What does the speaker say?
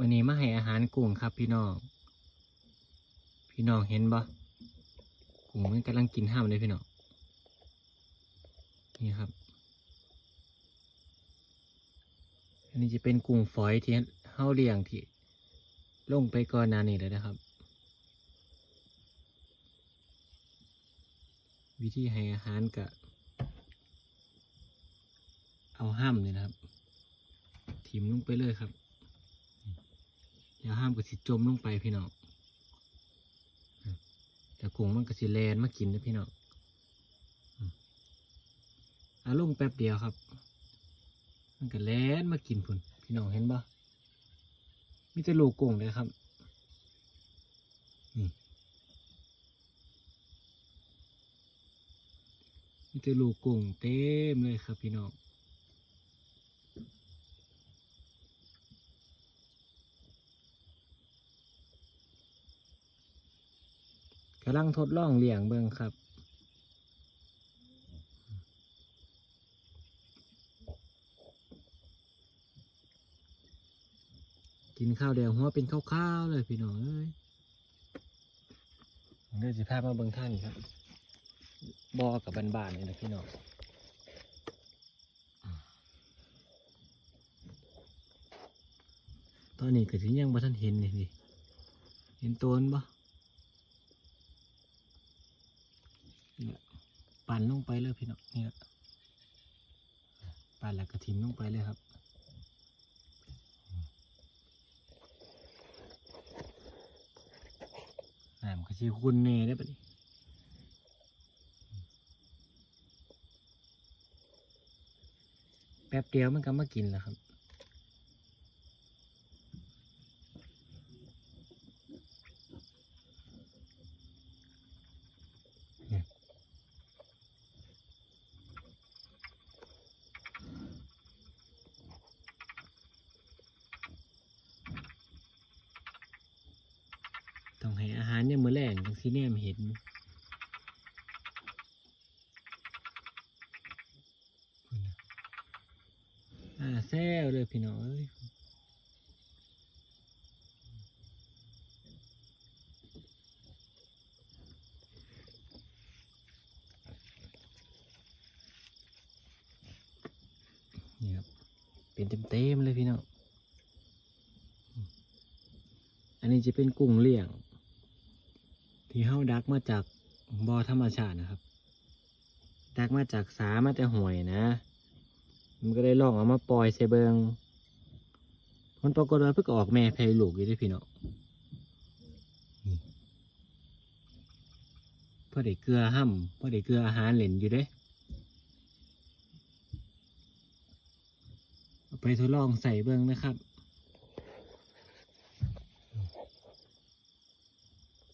วันนี้มาให้อาหารกุ้งครับ พี่น้อง พี่น้องเห็นบ่กุ้งมันกำลังกินห้ามเลยพี่น้อง นี่ครับ อันนี้จะเป็นกุ้งฝอยที่เฮาเลี้ยงที่ลงไปก่อนหนานี้เลยนะครับ วิธีให้อาหารกะเอาห้ามเลยนะครับทิมลงไปเลยครับ เดี๋ยวห้ามก็สิจมลงไปพี่น้องแต่กุ้งมันก็สิแลนมากินนะพี่น้องอืมเอาลงแป๊บเดียวครับ มันก็แลนมากินพุ่นพี่น้องเห็นปะมีแต่ลูกกุ้งเลยครับนี่มีแต่ลูกกุ้งเต็มเลยครับพี่น้อง กำลังทดลองเลี้ยงเบิ่งครับ กินข้าวเดียวหัวเป็นข้าวๆเลยพี่น้องเอ้ยเดี๋ยวสิพามาเบิ่งท่างนี่ครับบอกับบ้านๆนี่นะพี่น้องตอนนี้ก็ถึงยังบ่ทันเห็นนี่ดิเห็นตัวมันบ่เนี่ย ปั่นลงไปเลยพี่น้องนี่ยปั่นแล้วก็ทิมลงไปเลยครับน้ำก็ชีคุณเน่ได้ปะนี่แป๊บเดียวมันก็มากินแล้วครับ ต้องให้อาหารเนี่ยมือแรงจังซีเนี่ยมเห็นอ่าแซวเลยพี่น้องเอ้ยนี่ครับเป็นเต็มๆเลยพี่น้องอันนี้จะเป็นกุ้งเลี้ยง ที่เฮาดักมาจากบ่อธรรมชาตินะครับ ดักมาจากสามาแต่ห่วยนะ มันก็ได้ลองเอามาปล่อยใส่เบิงมันปรากฏว่าเพิ่งออกแม่แพรลูกอยู่ด้วยพี่น้องนี่พอได้เกลือห้ำพอได้เกลืออาหารเหล่นอยู่เด้ไปทดลองใส่เบิงนะครับ